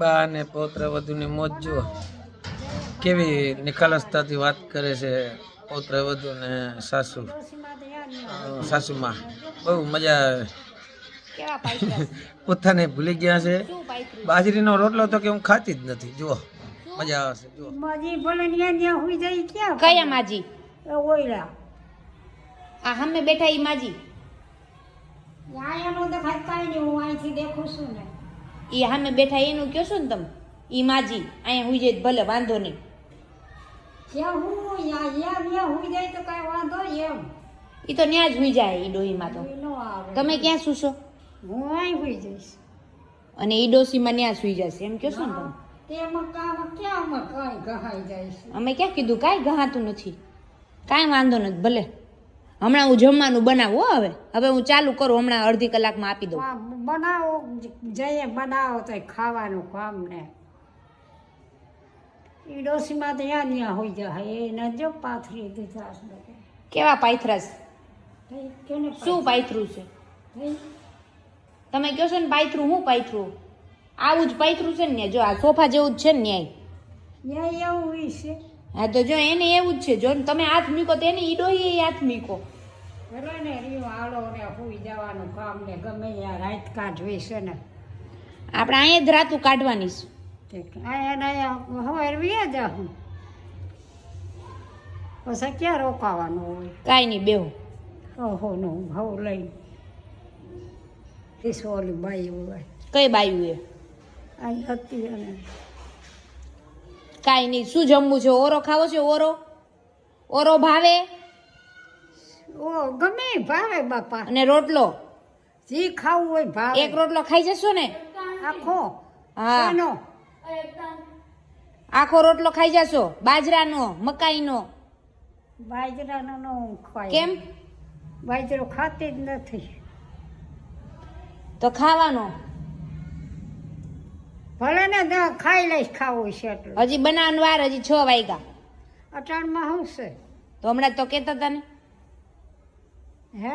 બા અને પૌત્ર વધુની મોજ જુઓ. કેવી નિખાલસતાથી વાત કરે છે પૌત્ર વધુ ને સાસુ. સાસુમાં બહુ મજા આવે. પોતાને ભૂલી ગયા છે. બાજરીનો રોટલો તો કે હું ખાતી જ નથી. જુઓ. મજા આવશે જુઓ. માજી ભલે ત્યાં હુઈ જાય ક્યાં કયા માજી? ઓયલા. આ હમે બેઠા ઈ માજી. યા એનો દેખાય કાંઈ નહીં હું અહીંથી દેખું છું ને. ઈ સામે બેઠા એનું કયો છો ને તમે? એ માજી અહીંયા હુઈ જાય ભલે વાંધો નહીં. જ્યાં હું જ્યાં હુઈ જાય તો કાંઈ વાંધો એમ. એ તો ત્યાં જ હુઈ જાય એ ડોહીમાં તો. એ તમે ક્યાં સૂશો? હું અહીં હુઈ જઈશ. અને એ ડોસીમાં ત્યાં સુઈ જશે એમ કહો છો ને તમે? અમે ક્યાં કીધું કાંઈ ગહાતું નથી. કાંઈ વાંધો નથી ભલે. હમણાં હું જમવાનું બનાવું હો હવે. હવે હું ચાલુ કરું હમણાં અડધી કલાકમાં આપી દઉં. બનાવો જઈએ બનાવો તો ખાવાનું કામ ને. ડોસીમાં તો ત્યાં ત્યાં હોઈ જાય એને જો પાથરી દીધા કેવા પાથરા? છે શું પાથરું છે? તમે કહો છો ને પાથરું હું પાથરું આવું જ પાથરું છે ને જો આ સોફા જેવું જ છે ને ન્યાય. ન્યાય એવું છે. હા તો જો એને એવું જ છે. જો તમે હાથ મૂકો તો એને ઈડો એ હાથ મૂકો. ને હાલો ને હુઈ જવાનું કામ ને ગમે ત્યાં રાત કાઢવી છે ને. આપણે અહીંયા જ રાતું કાઢવાની છે. અહીંયા હવે વ્યા જાઉં પછી ક્યાં રોકાવાનું હોય? કાંઈ નહીં બેહો. ઓહો નો હવ લઈને. ઈસો ઓલી બાઈ હોય. કઈ બાયું એ અહીં હતી અને કાંઈ નહીં. શું જમવું છે? ઓરો ખાવો છે? ઓરો? ઓરો ભાવે? ઓ ગમે ભાવે બાપા. અને રોટલો? જી ખાવું હોય ભાવે. એક રોટલો ખાઈ જશો ને? આખો? હા. આખો રોટલો ખાઈ જશો? બાજરાનો મકાઈનો? બાજરાનો નો ખાય. કેમ? બાજરો ખાતી જ નથી. તો ખાવાનો. ભલે ને ખાઈ લઈશ ખાવું છે હજી બનાવવાનું વાર હજી છ વાગ્યા. અટાણમાં છે? તો હમણાં તો કહેતા હતા ને હે?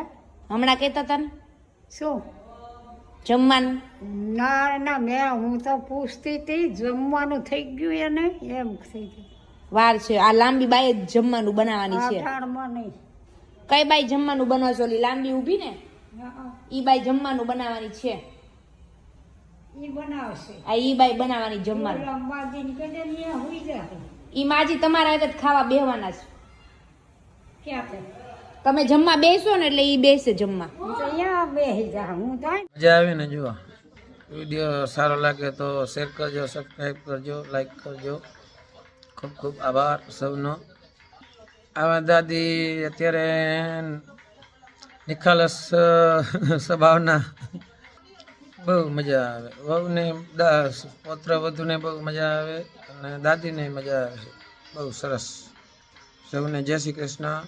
હમણાં કહેતા હતા ને શું? જમવાનું? ના ના મેં હું તો પૂછતી હતી જમવાનું થઈ ગયું એને એમ થઈ ગયું. વાર છે. આ લાંબી બાઈ જ જમવાનું બનાવવાની છે. કઈ બાઈ જમવાનું બનાવશો ઓલી લાંબી ઊભી ને? હા, ઈ બાઈ જમવાનું બનાવવાની છે. આ ઈ બાઈ બનાવવાની જમવાનું. એ ઈ માજી તમારા આગળ જ ખાવા બેહવાના છે. તમે જમવા બેસો ને એટલે ઈ બેસે જમવા. મજા આવે ને. જુઓ. વીડિયો સારો લાગે તો શેર કરજો સબસ્ક્રાઈબ કરજો લાઈક કરજો. ખૂબ ખૂબ આભાર સૌનો. આવા દાદી અત્યારે નિખાલસ સ્વભાવના બહુ મજા આવે. વહુને પૌત્ર વધુને બહુ મજા આવે અને દાદીને મજા આવે. બહુ સરસ. સૌને જય શ્રી કૃષ્ણ.